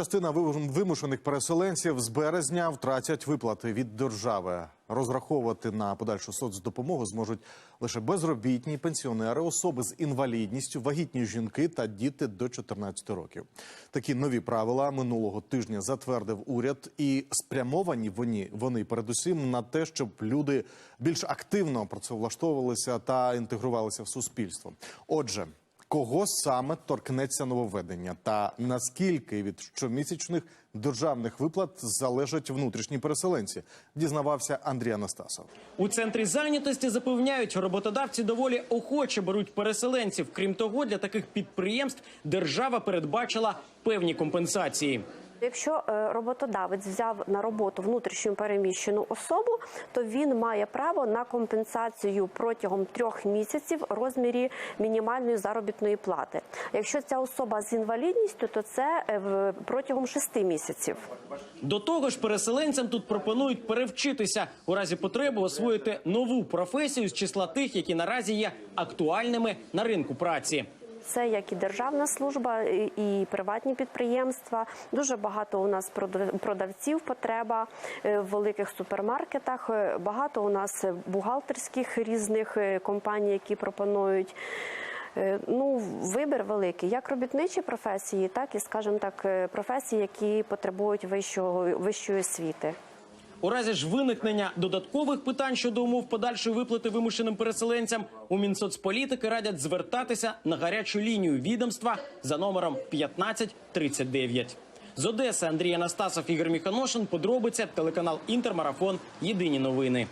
Частина вим- вимушених переселенців з березня втратять виплати від держави. Розраховувати на подальшу соцдопомогу зможуть лише безробітні, пенсіонери, особи з інвалідністю, вагітні жінки та діти до 14 років. Такі нові правила минулого тижня затвердив уряд, і спрямовані вони, вони передусім на те, щоб люди більш активно працевлаштовувалися та інтегрувалися в суспільство. Отже. Кого саме торкнеться нововведення, та наскільки від щомісячних державних виплат залежать внутрішні переселенці, дізнавався Андрій Анастасов. У центрі зайнятості запевняють, роботодавці доволі охоче беруть переселенців. Крім того, для таких підприємств держава передбачила певні компенсації. Якщо е, роботодавець взяв на роботу внутрішньо переміщену особу, то він має право на компенсацію протягом трьох місяців в розмірі мінімальної заробітної плати. Якщо ця особа з інвалідністю, то це е, протягом шести місяців. До того ж, переселенцям тут пропонують перевчитися у разі потреби освоїти нову професію з числа тих, які наразі є актуальними на ринку праці. Це як і державна служба, і приватні підприємства. Дуже багато у нас продав- продавців потреба е, в великих супермаркетах. Е, Багато у нас бухгалтерських різних е, компаній, які пропонують. Ну, вибір великий, як робітничі професії, так і, скажімо так, професії, які потребують вищого вищої освіти. У разі ж виникнення додаткових питань щодо умов подальшої виплати вимушеним переселенцям у Мінсоцполітики радять звертатися на гарячу лінію відомства за номером 1539. З Одеси Андрій Анастасов, Ігор Міханошин. Подробиця телеканал Інтермарафон. Єдині новини.